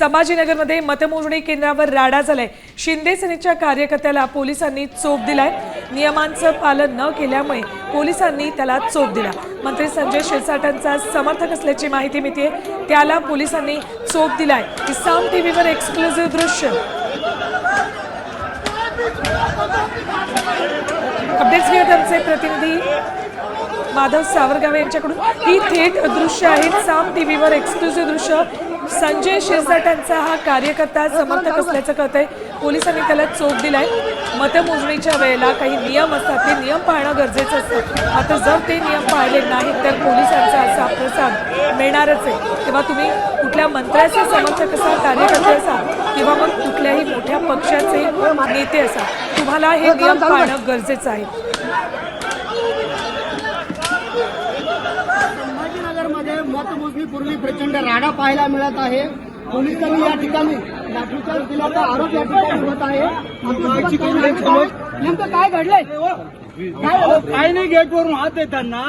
संभाजीनगरमध्ये मतमोजणी केंद्रावर राडा झालाय. शिंदे सेनेच्या कार्यकर्त्याला पोलिसांनी चोप दिलाय. नियमांचं पालन न केल्यामुळे पोलिसांनी त्याला चोप दिला. मंत्री संजय शिरसाटांचा समर्थक असल्याची माहिती मिळते त्याला पोलिसांनी चोप दिलाय. किसान टीव्हीवर एक्सक्लुझिव्ह दृश्य. अपडेट्स घेत आमचे प्रतिनिधी. माधव सावरगावे यांच्याकडून. ही थेट दृश्य आहेत साम टीव्हीवर एक्सक्लुझिव्ह दृश्य. संजय शिरसाटांचा हा कार्यकर्ता समर्थक असल्याचं कळतंय. पोलिसांनी त्याला चोप दिलाय. मतमोजणीच्या वेळेला काही नियम असतात. ते नियम पाळणं गरजेचं असतं. मात्र जर ते नियम पाळले नाहीत तर पोलिसांचा असा प्रसाद मिळणारच आहे. तेव्हा तुम्ही कुठल्या मंत्र्याचे समर्थक असा कार्यकर्ते असा किंवा मग कुठल्याही मोठ्या पक्षाचे नेते असा तुम्हाला हे नियम पाळणं गरजेचं आहे संभाजीनगरमध्ये मतमोजणीपूर्वी प्रचंड राडा पाहायला मिळत आहे. पोलिसांनी या ठिकाणी लाठीचार्ज दिल्याचा आरोप या ठिकाणी होत आहे. नेमकं काय घडलंय? काय झालं? काय नाही गेटवरून हात येताना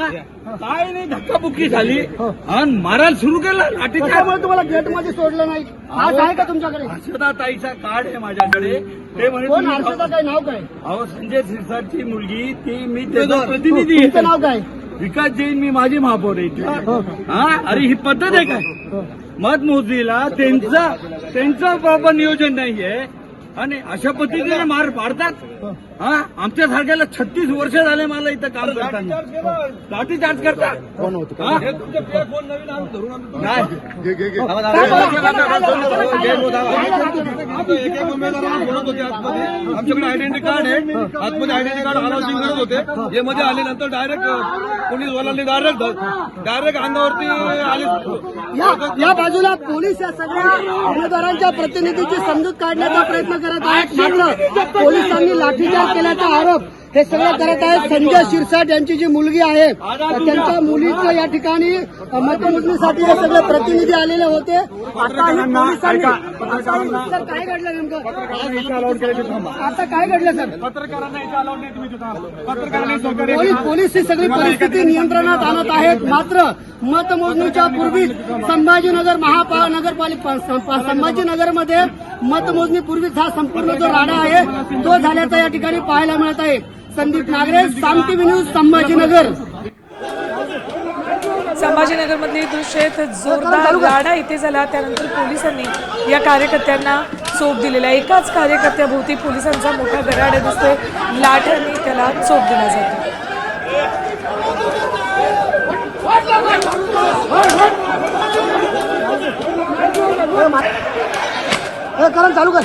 काय नाही धक्काबुक्की झाली. आणि मारायला सुरू केला. त्याच्यामुळे तुम्हाला गेटमध्ये सोडलं नाही? आज आहे का तुमच्याकडे? हर्षदा ताईचा कार्ड आहे माझ्याकडे. ते कोण? हर्षदा काय नाव काय? अहो संजय सिरसाटची मुलगी ती मी त्याचा प्रतिनिधी नाव काय? विकास जैन मी माझी महापौर आहे इथे. हा अरे ही पद्धत आहे काय मतमोजणीला त्यांचा त्यांचं प्रॉपर नियोजन नाहीये आणि अशा पद्धतीने मार पाडतात. हा. आमच्या सारख्याला छत्तीस वर्ष झाले मला इथं काम करताना. लाठी चार्ज करतात. कोण होत एक एक उमेदवार बोलत होते आतमध्ये. आमच्याकडे आयडेंटिटी कार्ड आहे. आतमध्ये आयडेंटिटी कार्ड अनाउन्सिंग करत होते. हे मध्ये आल्यानंतर डायरेक्ट पोलीस वाल्यांनी डायरेक्ट डायरेक्ट अंगावरती आले. या या बाजूला पोलीस या सगळ्या उमेदवारांच्या प्रतिनिधीची समजूत काढण्याचा प्रयत्न करत आहेत. मात्र पोलिसांनी लाठीचार्ज केल्याचा आरोप हे सगळं करत आहेत. संजय शिरसाट यांची जी मुलगी आहे त्यांच्या मुलीचं या ठिकाणी मतमोजणीसाठी हे सगळे प्रतिनिधी आलेले होते. आता पोलिसांनी आता- सर काय घडलं नेमकं? आता काय घडलं सर? पोलीस पोलीस ही सगळी परिस्थिती नियंत्रणात आणत आहेत. मात्र मतमोजणीच्या पूर्वी संभाजीनगर महानगरपालिका संभाजीनगरमध्ये मतमोजणी पूर्वीच हा संपूर्ण जो राडा आहे तो झाल्याचा या ठिकाणी पाहायला मिळत आहे. Sandeep Nagare Saam TV news Sambhajinagar. संभाजीनगरमधली दृश्य जोरदार राडा इथे झाला. त्यानंतर पोलिसांनी या कार्यकर्त्यांना चोप दिलेला. एकाच कार्यकर्त्याभोवती पोलिसांचा मोठा गराडा दिसतोय. लाठ्यांनी त्याला चोप दिला जातो. करण चालू कर.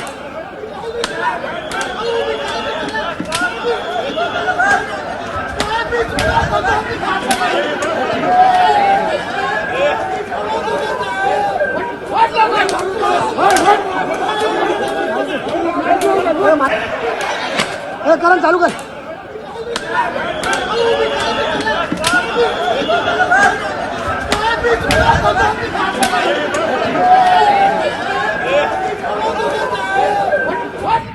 करण चालू कर.